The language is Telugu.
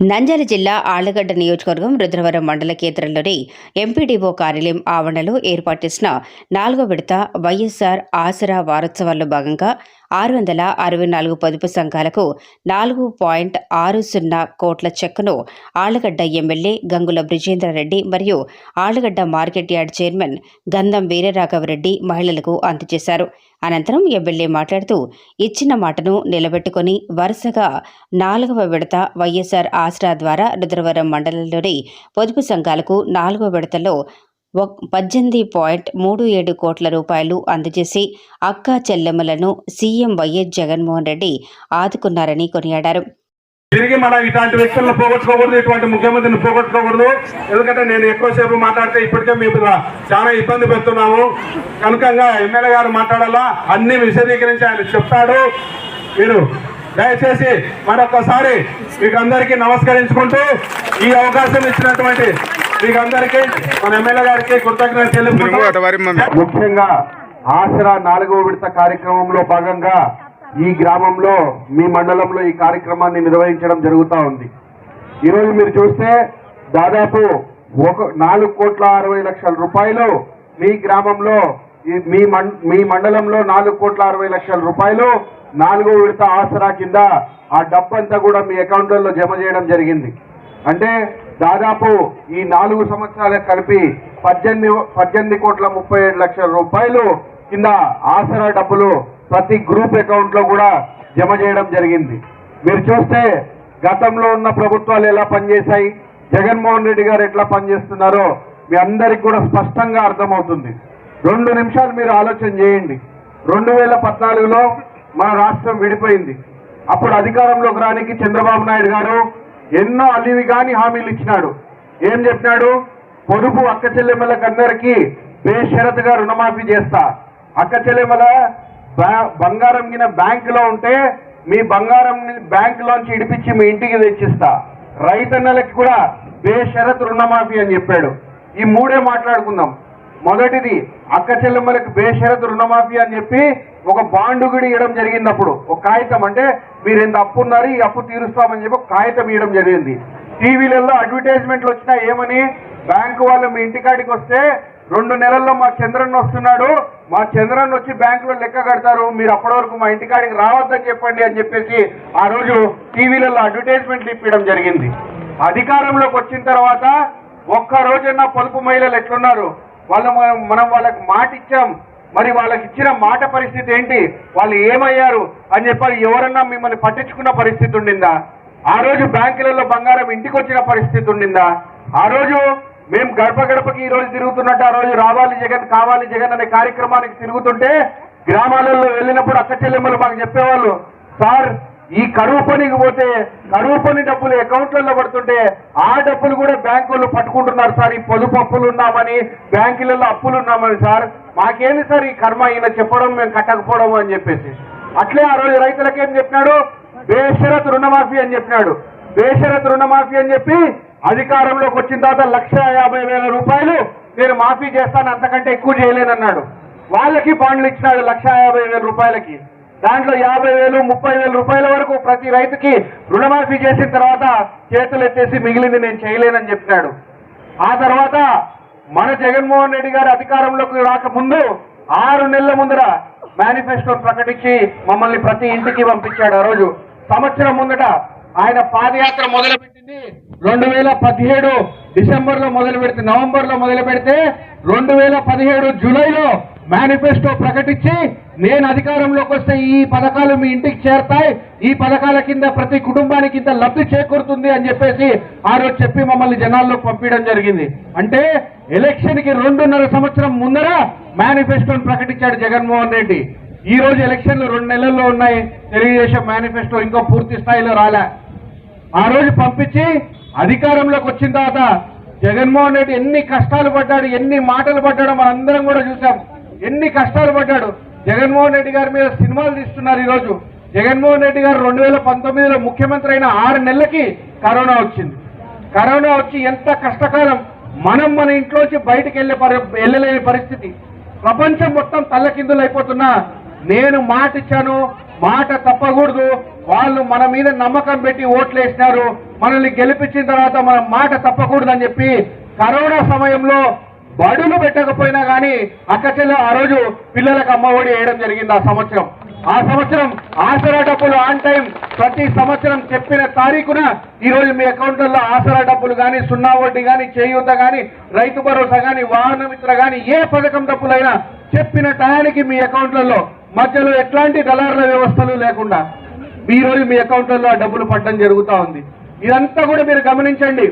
నంద్యాల జిల్లా ఆళ్ళగడ్డ నియోజకవర్గం రుద్రవరం మండల కేంద్రంలోని ఎంపీడీఓ కార్యాలయం ఆవరణలో ఏర్పాటు చేసిన నాలుగో విడత వైఎస్ఆర్ ఆసరా వారోత్సవాల్లో భాగంగా ఆరు వందల అరవై నాలుగు పొదుపు సంఘాలకు నాలుగు పాయింట్ ఆరు సున్నా కోట్ల చెక్కును ఆళ్ళగడ్డ ఎమ్మెల్యే గంగుల బ్రిజేంద్రారెడ్డి మరియు ఆళ్ళగడ్డ మార్కెట్ యార్డ్ చైర్మన్ గంధం వీరరాఘవరెడ్డి మహిళలకు అందజేశారు. అనంతరం ఎమ్మెల్యే మాట్లాడుతూ ఇచ్చిన మాటను నిలబెట్టుకుని వరుసగా నాలుగవ విడత వైఎస్ఆర్ ఆసరా ద్వారా రుద్రవరం మండలంలోని పొదుపు సంఘాలకు నాలుగవ విడతలో పద్దెనిమిది పాయింట్ మూడు ఏడు కోట్ల రూపాయలు అందజేసి అక్కా చెల్లెమ్మలను సీఎం వైఎస్ జగన్మోహన్ రెడ్డి ఆదుకున్నారని కొనియాడారు. తిరిగి మనం ఇట్లాంటి వ్యక్తులను పోగొట్టుకోకూడదు ఇటువంటి ముఖ్యమంత్రిని పోగొట్టుకోకూడదు. ఎందుకంటే నేను ఎక్కువసేపు మాట్లాడితే ఇప్పటికే మేము చాలా ఇబ్బంది పెడుతున్నాము. కనుకంగా ఎమ్మెల్యే గారు మాట్లాడాలా? అన్ని విశదీకరించి ఆయన చెప్తాడు. మీరు దయచేసి మరొకసారి మీకు అందరికీ నమస్కరించుకుంటూ ఈ అవకాశం ఇచ్చినటువంటి మీకు అందరికీ మన ఎమ్మెల్యే గారికి ముఖ్యంగా ఆసరా నాలుగవ విడత కార్యక్రమంలో భాగంగా ఈ గ్రామంలో మీ మండలంలో ఈ కార్యక్రమాన్ని నిర్వహించడం జరుగుతూ ఉంది. ఈరోజు మీరు చూస్తే దాదాపు ఒక నాలుగు కోట్ల అరవై లక్షల రూపాయలు మీ గ్రామంలో మం- మీ మండలంలో నాలుగు కోట్ల అరవై లక్షల రూపాయలు నాలుగో విడత ఆసరా కింద ఆ డబ్బంతా కూడా మీ అకౌంట్లలో జమ చేయడం జరిగింది. అంటే దాదాపు ఈ నాలుగు సంవత్సరాలకు కలిపి పద్దెనిమిది పద్దెనిమిది కోట్ల ముప్పై ఏడు లక్షల రూపాయలు కింద ఆసరా డబ్బులు ప్రతి గ్రూప్ అకౌంట్లో కూడా జమ చేయడం జరిగింది. మీరు చూస్తే గతంలో ఉన్న ప్రభుత్వాలు ఎలా పనిచేశాయి? జగన్మోహన్ రెడ్డి గారు ఎట్లా పనిచేస్తున్నారో మీ అందరికి కూడా స్పష్టంగా అర్థమవుతుంది. రెండు నిమిషాలు మీరు ఆలోచన చేయండి. రెండు వేల పద్నాలుగులో మన రాష్ట్రం విడిపోయింది. అప్పుడు అధికారంలోకి రానికి చంద్రబాబు నాయుడు గారు ఎన్నో అల్లివి కాని హామీలు ఇచ్చినాడు. ఏం చెప్పినాడు? పొదుపు అక్క చెల్లెమ్మలకందరికీ బేషరతుగా రుణమాఫీ చేస్తా. అక్క చెల్లెమ్మల బంగారం గిన బ్యాంకులో ఉంటే మీ బంగారం బ్యాంకులోంచి ఇడిపించి మీ ఇంటికి తెచ్చిస్తా. రైతన్నలకి కూడా బేషరత్ రుణమాఫీ అని చెప్పాడు. ఈ మూడే మాట్లాడుకుందాం. మొదటిది అక్క చెల్లెమ్మలకు బేషరత్ రుణమాఫీ అని చెప్పి ఒక బాండు ఇవ్వడం జరిగింది అప్పుడు. ఒక కాగితం అంటే మీరు ఎంత అప్పు ఉన్నారు ఈ అప్పు తీరుస్తామని చెప్పి కాగితం ఇవ్వడం జరిగింది. టీవీలలో అడ్వర్టైజ్మెంట్లు వచ్చినా ఏమని? బ్యాంకు వాళ్ళు మీ ఇంటికాడికి వస్తే రెండు నెలల్లో మా చంద్రన్ వస్తున్నాడు మా చంద్రన్ వచ్చి బ్యాంకులో లెక్క కడతారు మీరు అప్పటి వరకు మా ఇంటికాడికి రావద్దని చెప్పండి అని చెప్పేసి ఆ రోజు టీవీలలో అడ్వర్టైజ్మెంట్లు ఇప్పించడం జరిగింది. అధికారంలోకి వచ్చిన తర్వాత ఒక్క రోజైనా పొదుపు మహిళలు ఎట్లున్నారు? వాళ్ళు మనం మనం వాళ్ళకి మాట ఇచ్చాం. మరి వాళ్ళకి ఇచ్చిన మాట పరిస్థితి ఏంటి? వాళ్ళు ఏమయ్యారు? అని చెప్పి ఎవరన్నా మిమ్మల్ని పట్టించుకున్న పరిస్థితి ఉండిందా? ఆ రోజు బ్యాంకులలో బంగారం ఇంటికి వచ్చిన పరిస్థితి ఉండిందా? ఆ రోజు మేము గడప గడపకి ఈ రోజు తిరుగుతున్నట్టు ఆ రోజు రావాలి జగన్ కావాలి జగన్ అనే కార్యక్రమానికి తిరుగుతుంటే గ్రామాలలో వెళ్ళినప్పుడు అక్క చెల్లెమ్మలు మాకు చెప్పేవాళ్ళు సార్ ఈ కరువు పనికి పోతే కరువు పని డబ్బులు అకౌంట్లలో పడుతుంటే ఆ డబ్బులు కూడా బ్యాంకులు పట్టుకుంటున్నారు సార్. ఈ పొదుపు అప్పులు ఉన్నామని బ్యాంకులలో అప్పులు ఉన్నామని సార్. మాకేమి సార్ ఈ కర్మ? ఈయన చెప్పడం మేము కట్టకపోవడం అని చెప్పేసి. అట్లే ఆ రోజు రైతులకు చెప్పినాడు? బేషరత్ రుణమాఫీ అని చెప్పినాడు. బేషరత్ రుణమాఫీ అని చెప్పి అధికారంలోకి వచ్చిన తర్వాత లక్ష యాభై వేల రూపాయలు నేను మాఫీ చేస్తాను అంతకంటే ఎక్కువ చేయలేనన్నాడు. వాళ్ళకి బాండ్లు ఇచ్చినాడు లక్ష యాభై వేల రూపాయలకి. దాంట్లో యాభై వేలు ముప్పై వేల రూపాయల వరకు ప్రతి రైతుకి రుణమాఫీ చేసిన తర్వాత చేతులు ఎత్తేసి మిగిలింది నేను చేయలేనని చెప్పినాడు. ఆ తర్వాత మన జగన్మోహన్ రెడ్డి గారు అధికారంలోకి రాకముందు ఆరు నెలల ముందర మేనిఫెస్టో ప్రకటించి మమ్మల్ని ప్రతి ఇంటికి పంపించాడు ఆ రోజు. సంవత్సరం ముందట ఆయన పాదయాత్ర మొదలుపెట్టింది. రెండు వేల పదిహేడు డిసెంబర్లో మొదలు పెడితే నవంబర్లో మొదలు పెడితే రెండు వేల పదిహేడు జూలైలో మేనిఫెస్టో ప్రకటించి నేను అధికారంలోకి వస్తే ఈ పథకాలు మీ ఇంటికి చేరతాయి. ఈ పథకాల కింద ప్రతి కుటుంబానికి ఇంత లబ్ధి చేకూరుతుంది అని చెప్పేసి ఆ రోజు చెప్పి మమ్మల్ని జనాల్లోకి పంపించడం జరిగింది. అంటే ఎలక్షన్కి రెండున్నర సంవత్సరం ముందర మేనిఫెస్టోని ప్రకటించాడు జగన్మోహన్ రెడ్డి. ఈ రోజు ఎలక్షన్లు రెండు నెలల్లో ఉన్నాయి. తెలుగుదేశం మేనిఫెస్టో ఇంకా పూర్తి స్థాయిలో రాలే. ఆ రోజు పంపించి అధికారంలోకి వచ్చిన తర్వాత జగన్మోహన్ రెడ్డి ఎన్ని కష్టాలు పడ్డాడు ఎన్ని మాటలు పడ్డాడో మనందరం కూడా చూసాం. ఎన్ని కష్టాలు పడ్డాడు. జగన్మోహన్ రెడ్డి గారి మీద సినిమాలు తీస్తున్నారు ఈరోజు. జగన్మోహన్ రెడ్డి గారు రెండు వేల పంతొమ్మిదిలో ముఖ్యమంత్రి అయిన ఆరు నెలలకి కరోనా వచ్చింది. కరోనా వచ్చి ఎంత కష్టకాలం మనం మన ఇంట్లోంచి బయటికి వెళ్ళే పరి- వెళ్ళలేని పరిస్థితి. ప్రపంచం మొత్తం తల్లకిందులు అయిపోతున్నా నేను మాట ఇచ్చాను మాట తప్పకూడదు. వాళ్ళు మన మీద నమ్మకం పెట్టి ఓట్లు వేసినారు మనల్ని గెలిపించిన తర్వాత మనం మాట తప్పకూడదు అని చెప్పి కరోనా సమయంలో బడులు పెట్టకపోయినా కానీ అక్కచెల్లి ఆ రోజు పిల్లలకు అమ్మఒడి వేయడం జరిగింది ఆ సంవత్సరం. ఆ సంవత్సరం ఆసరా డబ్బులు ఆన్ టైం ప్రతి సంవత్సరం చెప్పిన తారీఖున ఈ రోజు మీ అకౌంట్లలో ఆసరా డబ్బులు కానీ సున్నా వడ్డీ కానీ చేయూత కానీ రైతు భరోసా కానీ వాహన మిత్ర కానీ ఏ పథకం డబ్బులైనా చెప్పిన టయానికి మీ అకౌంట్లలో మధ్యలో ఎట్లాంటి దళారుల వ్యవస్థలు లేకుండా ఈరోజు రోజు మీ అకౌంట్లలో ఆ డబ్బులు పట్టడం జరుగుతా ఉంది. ఇదంతా కూడా మీరు గమనించండి.